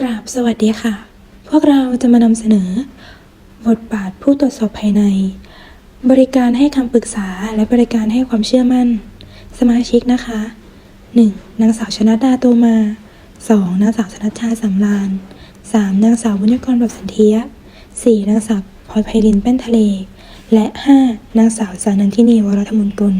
กราบสวัสดีค่ะ พวกเราจะมานำเสนอ บทบาทผู้ตรวจสอบภายใน บริการให้คำปรึกษาและบริการให้ความเชื่อมั่น สมาชิกนะคะ 1. นางสาวชนะดาโตมา 2. นางสาวชนัชชาสำราน 3. นางสาวบุญยกรแบบสันเทีย 4. นางสาวพลอยไพรินแป้นทะเล และ 5. นางสาวสานันทินีวรธมุนกุล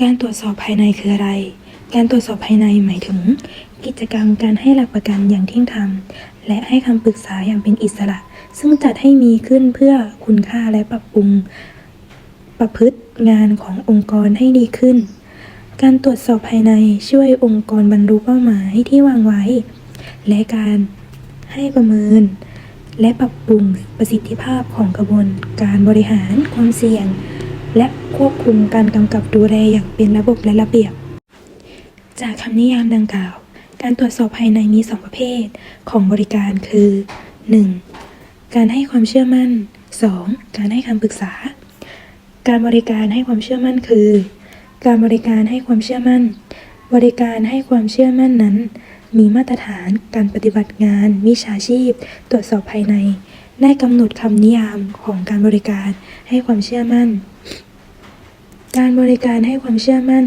การตรวจสอบภายในคืออะไร การตรวจสอบภายในหมายถึง กิจกรรมการให้หลักประกันอย่างเที่ยงธรรม และให้คำปรึกษาอย่างเป็นอิสระ ซึ่งจัดให้มีขึ้นเพื่อคุณค่าและปรับปรุง ประพฤติงานขององค์กรให้ดีขึ้น การตรวจสอบภายในช่วยองค์กรบรรลุเป้าหมายที่วางไว้ และการให้ประเมิน และปรับปรุงประสิทธิภาพของกระบวนการบริหารความเสี่ยง และควบคุมการกำกับดูแลอย่างเป็นระบบและระเบียบ จากคำนิยามดังกล่าว การตรวจสอบภายในมี 2 ประเภทของบริการคือ 1. การให้ความเชื่อมั่น 2. การให้คำปรึกษา การบริการให้ความเชื่อมั่นคือ การบริการให้ความเชื่อมั่น บริการให้ความเชื่อมั่นนั้น มีมาตรฐานการปฏิบัติงาน วิชาชีพ ตรวจสอบภายใน ได้กำหนดคำนิยามของการบริการให้ความเชื่อมั่น การบริการให้ความเชื่อมั่น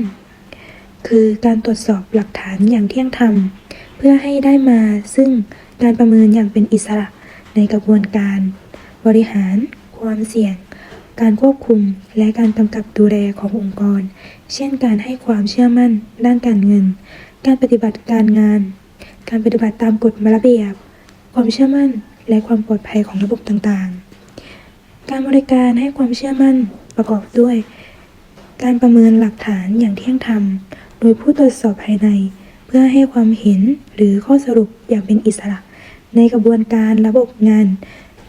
คือการตรวจสอบหลักฐานอย่างเที่ยงธรรม เพื่อให้ได้มาซึ่งการประเมินอย่างเป็นอิสระในกระบวนการ บริหาร ความเสี่ยง การควบคุม และการกำกับดูแลขององค์กร เช่นการให้ความเชื่อมั่น ด้านการเงิน การปฏิบัติการงาน การปฏิบัติตามกฎระเบียบ ความเชื่อมั่น และความปลอดภัยของระบบต่างๆ การบริการให้ความเชื่อมั่นประกอบด้วย การประเมินหลักฐานอย่างเที่ยงธรรม โดยผู้ตรวจสอบภายใน เพื่อให้ความเห็นหรือข้อสรุปอย่างเป็นอิสระ ในกระบวนการระบบงาน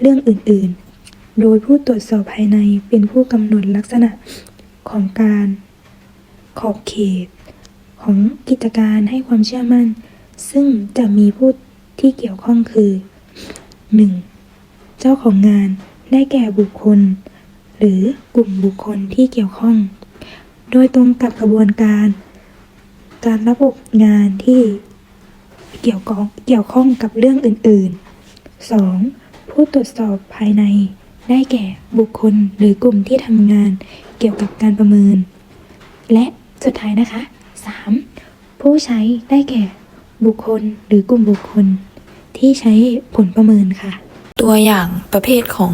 เรื่องอื่น ๆ โดยผู้ตรวจสอบภายในเป็นผู้กำหนดลักษณะของการขอบเขต ของกิจการให้ความเชื่อมั่น ซึ่งจะมีผู้ที่เกี่ยวข้องคือ 1. เจ้าของงานได้แก่บุคคล หรือกลุ่มบุคคลที่เกี่ยวข้อง โดยตรงกับกระบวนการ การระบบงานที่เกี่ยวข้องเกี่ยวข้องกับเรื่องอื่น ๆ 2. ผู้ตรวจสอบภายใน ได้แก่บุคคลหรือกลุ่มที่ทำงานเกี่ยวกับการประเมิน และสุดท้ายนะคะ 3. ผู้ใช้ได้แก่บุคคลหรือกลุ่มบุคคล ที่ใช้ผลประเมินค่ะ ตัวอย่างประเภทของ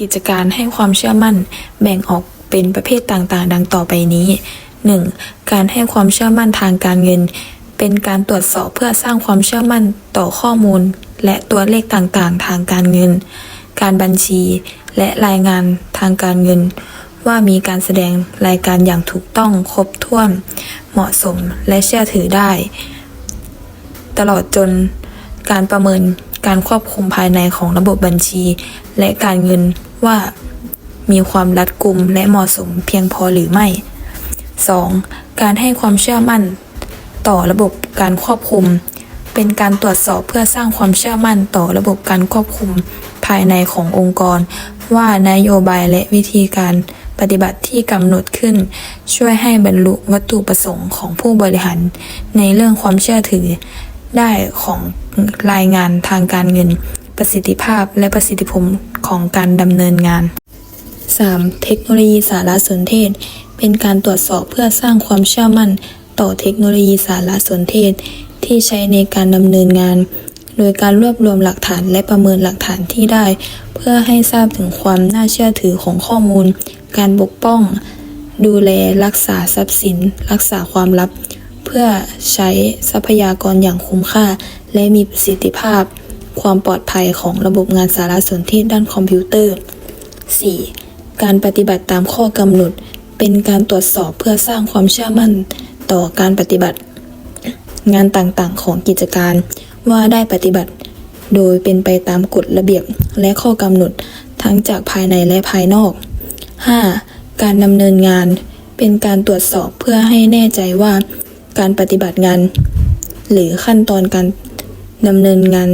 กิจการให้ความเชื่อมั่น แบ่งออกเป็นประเภทต่างๆ ดังต่อไปนี้ 1. การให้ความเชื่อมั่นทางการเงิน เป็นการตรวจสอบเพื่อสร้างความเชื่อมั่นต่อข้อมูล และตัวเลขต่างๆ ทางการเงิน การบัญชี และรายงานทางการเงิน ว่ามีการแสดงรายการอย่างถูกต้องครบถ้วน เหมาะสมและเชื่อถือได้ ตลอดจนการประเมินการควบคุมภายในของระบบบัญชี และการเงินว่ามีความรัดกุมและเหมาะสมเพียงพอหรือไม่ 2. การให้ความเชื่อมั่น ต่อระบบการควบคุม เป็นการตรวจสอบเพื่อสร้างความเชื่อมั่นต่อระบบการควบคุม ภายในขององค์กร ว่านโยบายและวิธีการปฏิบัติที่กำหนดขึ้น ช่วยให้บรรลุวัตถุประสงค์ของผู้บริหาร ในเรื่องความเชื่อถือ ได้ของรายงานทางการเงิน ประสิทธิภาพและประสิทธิผลของการดำเนินงาน 3. เทคโนโลยีสารสนเทศ เป็นการตรวจสอบเพื่อสร้างความเชื่อมั่น ต่อเทคโนโลยีสารสนเทศ ที่ใช้ในการดำเนินงาน โดยการรวบรวมหลักฐานและประเมินหลักฐานที่ได้ เพื่อให้ทราบถึงความน่าเชื่อถือของข้อมูล การปกป้อง ดูแลรักษาทรัพย์สิน รักษาความลับ เพื่อใช้ทรัพยากรอย่างคุ้มค่า และมีประสิทธิภาพ ความปลอดภัยของระบบงานสารสนเทศด้านคอมพิวเตอร์ 4. การปฏิบัติตามข้อกำหนด เป็นการตรวจสอบเพื่อสร้างความเชื่อมั่นต่อการปฏิบัติ งานต่างๆของกิจการว่าได้ปฏิบัติ โดยเป็นไปตามกฎระเบียบและข้อกำหนดทั้งจากภายในและภายนอก 5. การดำเนินงานเป็นการตรวจสอบเพื่อให้แน่ใจว่า การปฏิบัติงาน หรือขั้นตอนการดำเนินงาน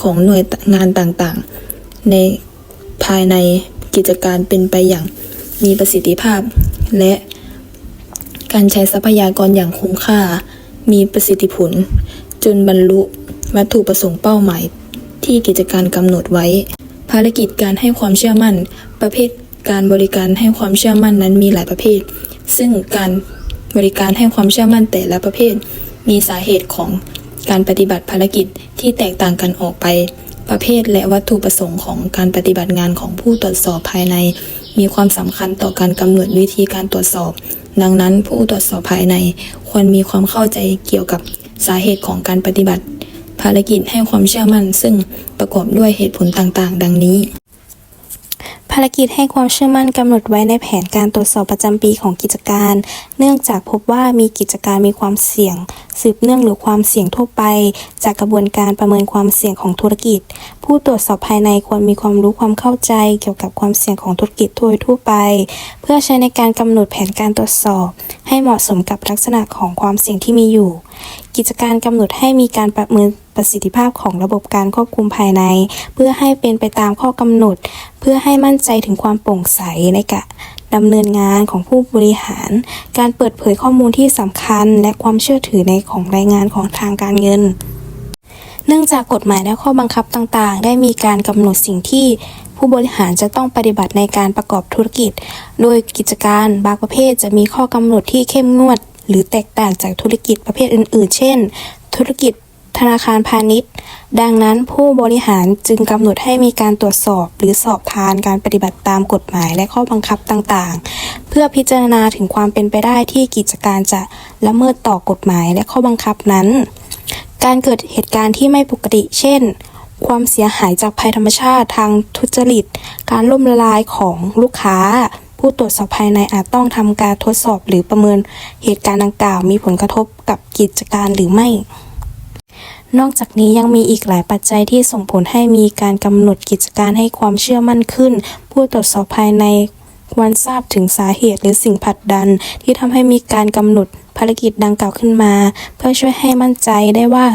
ของหน่วยงานต่างๆ ในภายในกิจการเป็นไปอย่างมีประสิทธิภาพ และการใช้ทรัพยากรอย่างคุ้มค่า มีประสิทธิผล จนบรรลุวัตถุประสงค์เป้าหมาย ที่กิจการกำหนดไว้ ภารกิจการให้ความเชื่อมั่น ประเภทการบริการให้ความเชื่อมั่นนั้นมีหลายประเภท ซึ่งการบริการให้ความเชื่อมั่นแต่ละประเภท มีสาเหตุของการปฏิบัติภารกิจที่แตกต่างกันออกไป ประเภทและวัตถุประสงค์ของการปฏิบัติงานของผู้ตรวจสอบภายใน มีความสำคัญต่อการกำหนดวิธีการตรวจสอบ ดังนั้นผู้ตรวจสอบภายในควรมีความเข้าใจเกี่ยวกับสาเหตุของการปฏิบัติ ภารกิจให้ความเชื่อมั่น ซึ่งประกอบด้วยเหตุผลต่างๆ ดังนี้ารกิจให้ความเชื่อมั่นกำหนดไว้ในแผนการตรวจสอบประจำปีของกิจการ เนื่องจากพบว่ามีกิจการมีความเสี่ยง สืบเนื่องหรือความเสี่ยงทั่วไป จากกระบวนการประเมินความเสี่ยงของธุรกิจ ผู้ตรวจสอบภายในควรมีความรู้ความเข้าใจ เกี่ยวกับความเสี่ยงของธุรกิจโดยทั่วไป เพื่อใช้ในการกำหนดแผนการตรวจสอบ ให้เหมาะสมกับลักษณะของความเสี่ยงที่มีอยู่ กิจการกำหนดให้มีการประเมิน ประสิทธิภาพของระบบการควบคุมภายใน เพื่อให้เป็นไปตามข้อกำหนด เพื่อให้มั่นใจถึงความโปร่งใสในการดำเนินงานของผู้บริหาร การเปิดเผยข้อมูลที่สำคัญ และความเชื่อถือในของรายงานของทางการเงิน เนื่องจากกฎหมายและข้อบังคับต่างๆ ได้มีการกำหนดสิ่งที่ผู้บริหารจะต้องปฏิบัติในการประกอบธุรกิจ โดยกิจการบางประเภทจะมีข้อกำหนดที่เข้มงวด หรือแตกต่างจากธุรกิจประเภทอื่น ๆ เช่น ธุรกิจ ธนาคารพาณิชย์ ดังนั้นผู้บริหารจึงกำหนดให้มีการตรวจสอบ หรือสอบทานการปฏิบัติตามกฎหมายและข้อบังคับต่างๆ เพื่อพิจารณาถึงความเป็นไปได้ที่กิจการจะละเมิดต่อกฎหมายและข้อบังคับนั้น การเกิดเหตุการณ์ที่ไม่ปกติ เช่น ความเสียหายจากภัยธรรมชาติทางทุจริต การล่มละลายของลูกค้าผู้ตรวจสอบภายในอาจต้องทำการทดสอบหรือประเมินเหตุการณ์ดังกล่าวมีผลกระทบกับกิจการหรือไม่ นอกจากนี้ยังมีอีกหลายปัจจัยที่ส่งผลให้มีการกำหนดกิจการให้ความเชื่อมั่นขึ้น ผู้ตรวจสอบภายในควรทราบถึงสาเหตุหรือสิ่งผลักดัน ที่ทำให้มีการกำหนดภารกิจดังกล่าวขึ้นมา เพื่อช่วยให้มั่นใจได้ว่า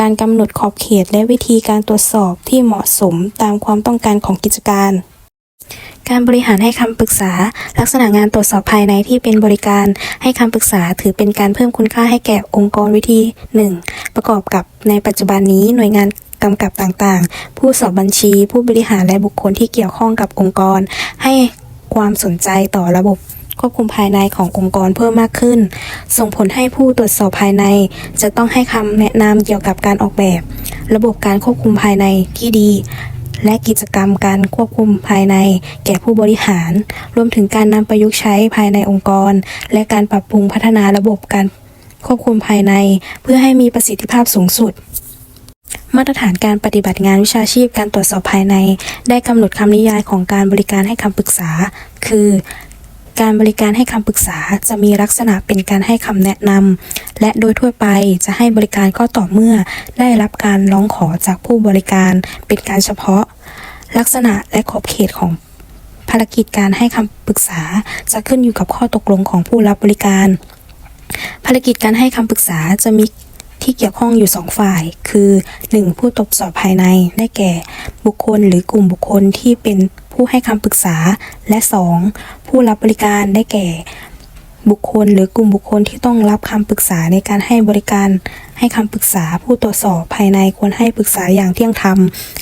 การกำหนดขอบเขตและวิธีการตรวจสอบที่เหมาะสมตามความต้องการของกิจการ การบริหารให้คำปรึกษา ลักษณะงานตรวจสอบภายในที่เป็นบริการให้คำปรึกษาถือเป็นการเพิ่มคุณค่าให้แก่องค์กรวิธี 1. ประกอบกับในปัจจุบันนี้หน่วยงานกำกับต่างๆ ผู้สอบบัญชี ผู้บริหารและบุคคลที่เกี่ยวข้องกับองค์กร ให้ความสนใจต่อระบบควบคุมภายในขององค์กรเพิ่มมากขึ้น ส่งผลให้ผู้ตรวจสอบภายใน จะต้องให้คำแนะนำเกี่ยวกับการออกแบบ ระบบการควบคุมภายในที่ดี และกิจกรรมการควบคุมภายในแก่ผู้บริหาร รวมถึงการนำประยุกต์ใช้ภายในองค์กร และการปรับปรุงพัฒนาระบบการควบคุมภายใน เพื่อให้มีประสิทธิภาพสูงสุด มาตรฐานการปฏิบัติงานวิชาชีพการตรวจสอบภายใน ได้กำหนดคำนิยายของการบริการให้คำปรึกษา คือ การบริการให้คำปรึกษาจะมีลักษณะเป็นการให้คำแนะนำและโดยทั่วไปจะให้บริการก็ต่อเมื่อ ได้รับการร้องขอจากผู้บริการเป็นการเฉพาะ ลักษณะและขอบเขตของภารกิจการให้คำปรึกษาจะขึ้นอยู่กับข้อตกลงของผู้รับบริการ ภารกิจการให้คำปรึกษาจะมีที่เกี่ยวข้องอยู่ 2 ฝ่าย คือ 1. ผู้ตรวจสอบภายใน ได้แก่ บุคคลหรือกลุ่มบุคคลที่เป็น ผู้ให้คำปรึกษา และ 2. ผู้รับบริการได้แก่ บุคคลหรือกลุ่มบุคคลที่ต้องรับคำปรึกษาในการให้บริการ ให้คำปรึกษาผู้ตรวจสอบภายในควรให้ปรึกษาอย่างเที่ยงธรรม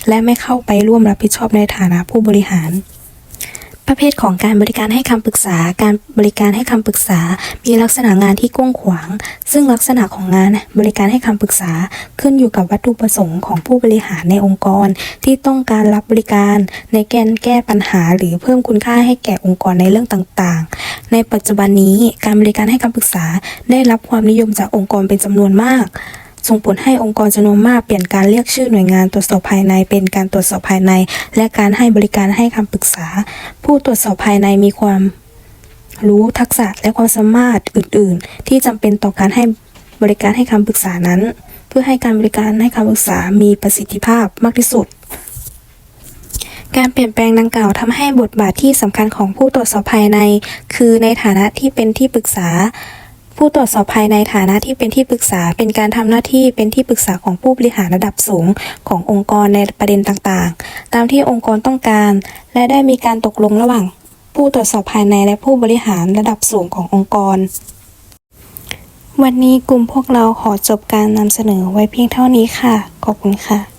และไม่เข้าไปร่วมรับผิดชอบในฐานะผู้บริหาร ประเภทของการบริการให้คำปรึกษา การบริการให้คำปรึกษา มีลักษณะงานที่กว้างขวาง ซึ่งลักษณะของงานบริการให้คำปรึกษาขึ้นอยู่กับวัตถุประสงค์ของผู้บริหารในองค์กร ที่ต้องการรับบริการ ในแการแก้ปัญหา หรือเพิ่มคุณค่าให้แก่องค์กรในเรื่องต่างๆ ในปัจจุบันนี้การบริการให้คำปรึกษาได้รับความนิยมจากองค์กรเป็นจำนวนมาก ส่งผลให้องค์กรจำนวนมากเปลี่ยนการเรียกชื่อหน่วยงานตรวจสอบภายในเป็นการตรวจสอบภายใน และการให้บริการให้คำปรึกษา ผู้ตรวจสอบภายในมีความรู้ทักษะและความสามารถอื่น ๆ ที่จำเป็นต่อการให้บริการให้คำปรึกษานั้น เพื่อให้การบริการให้คำปรึกษามีประสิทธิภาพมากที่สุด การเปลี่ยนแปลงดังกล่าวทำให้บทบาทที่สำคัญของผู้ตรวจสอบภายใน คือในฐานะที่เป็นที่ปรึกษา ผู้ตรวจสอบภายในฐานะที่เป็นที่ปรึกษา เป็นการทำหน้าที่เป็นที่ปรึกษาของผู้บริหารระดับสูงขององค์กรในประเด็นต่างๆ ตามที่องค์กรต้องการ และได้มีการตกลงระหว่าง ผู้ตรวจสอบภายในและผู้บริหารระดับสูงขององค์กร วันนี้กลุ่มพวกเราขอจบการนำเสนอไว้เพียงเท่านี้ค่ะ ขอบคุณค่ะ